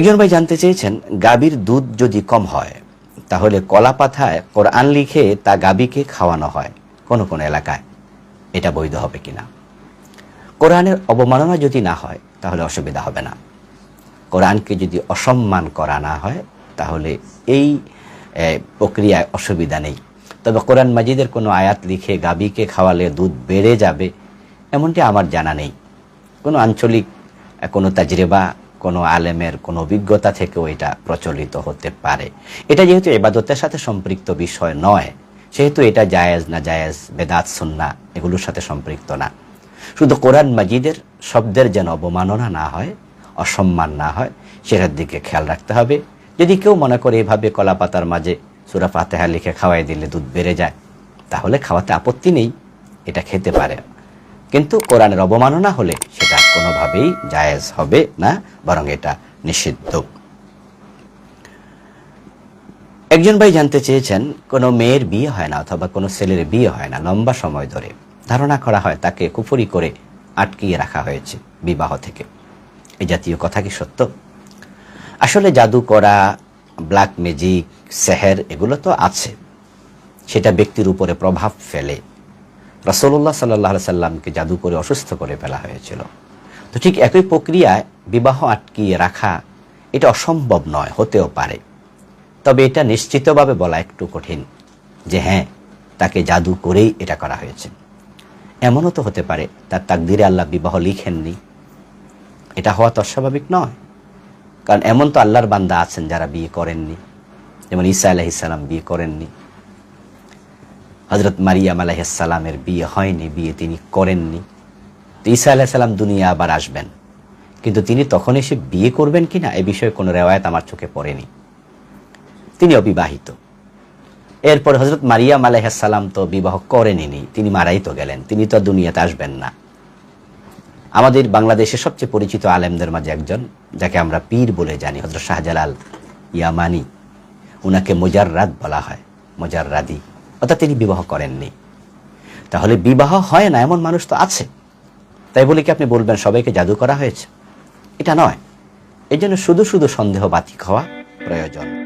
একজন ভাই জানতে চেয়েছেন, গাভীর দুধ যদি কম হয়, তাহলে কলা পাথায় কোরআন লিখে তা গাভীকে খাওয়ানো হয়, কোনো কোনো এলাকায়। এটা বৈধ হবে কিনা? কোরআনের অবমাননা যদি না হয়, তাহলে অসুবিধা হবে না। কোরআনকে যদি অসম্মান করা না হয়, তাহলে এই প্রক্রিয়ায় অসুবিধা নেই। তবে কোরআন মাজিদের কোনো আয়াত লিখে গাবিকে খাওয়ালে দুধ বেড়ে যাবে, এমনটি আমার জানা নেই। কোনো আঞ্চলিক, কোনো তাজরেবা কোনো আলেমের কোনো অভিজ্ঞতা থেকেও এটা প্রচলিত হতে পারে। এটা যেহেতু এবাদতের সাথে সম্পৃক্ত বিষয় নয়, সেহেতু এটা জায়েজ না জায়েজ, বেদাত, সুন্না এগুলোর সাথে সম্পৃক্ত না। শুধু কোরআন মাজিদের শব্দের যেন অবমাননা না হয়, অসম্মান না হয়, সেটার দিকে খেয়াল রাখতে হবে। যদি কেউ মনে করে এভাবে কলা পাতার মাঝে সুরা ফাতেহা লিখে খাওয়াই দিলে দুধ বেড়ে যায়, তাহলে খাওয়াতে আপত্তি নেই, এটা খেতে পারে। কিন্তু কোরআনের অবমাননা হলে সেটা কোনোভাবেই জায়েজ হবে না, বরং এটা নিষিদ্ধ। একজন ভাই জানতে চেয়েছেন, কোনো মেয়ের বিয়ে হয় না অথবা কোনো ছেলের বিয়ে হয় না, লম্বা সময় ধরে। ধারণা করা হয় তাকে কুফরি করে আটকিয়ে রাখা হয়েছে বিবাহ থেকে। এই জাতীয় কথা কি সত্য? আসলে জাদু করা ব্ল্যাক ম্যাজিক সেহের এগুলো তো আছে। সেটা ব্যক্তির উপরে প্রভাব ফেলে। রসল্লাহ সাল্লাহ সাল্লামকে জাদু করে অসুস্থ করে ফেলা হয়েছিল। তো ঠিক একই প্রক্রিয়ায় বিবাহ আটকিয়ে রাখা এটা অসম্ভব নয়, হতেও পারে। তবে এটা নিশ্চিতভাবে বলা একটু কঠিন যে হ্যাঁ তাকে জাদু করেই এটা করা হয়েছে। এমনও তো হতে পারে, তার তাকদিরে আল্লাহ বিবাহ লিখেননি। এটা হওয়া তো অস্বাভাবিক নয়, কারণ এমন তো আল্লাহর বান্দা আছেন যারা বিয়ে করেননি। যেমন ঈসা আলাহিসাল্লাম বিয়ে করেননি। হজরত মারিয়াম আলাইসাল্লামের বিয়ে হয়নি, বিয়ে তিনি করেননি। তো ঈসা আলাহিসাল্লাম দুনিয়া আবার আসবেন। কিন্তু তিনি তখন এসে বিয়ে করবেন কি না এ বিষয়ে কোনো রেওয়ায়ত আমার চোখে পড়েনি। তিনি অবিবাহিত। এরপর হজরত মারিয়াম আলাইসাল্লাম তো বিবাহ করেনি তিনি মারাই তো গেলেন, তিনি তো দুনিয়াতে আসবেন না। আমাদের বাংলাদেশের সবচেয়ে পরিচিত আলেমদের মাঝে একজন, যাকে আমরা পীর বলে জানি হজরত শাহজালাল ইয়ামানি। উনাকে মোজাররাদ বলা হয়, মোজাররাদি। অর্থাৎ তিনি বিবাহ করেননি। তাহলে বিবাহ হয় না, এমন মানুষ তো আছে। তাই বলে কি আপনি বলবেন, সবাইকে জাদু করা হয়েছে? এটা নয়। এই জন্য শুধু শুধু সন্দেহ বাতিক হওয়া প্রয়োজন।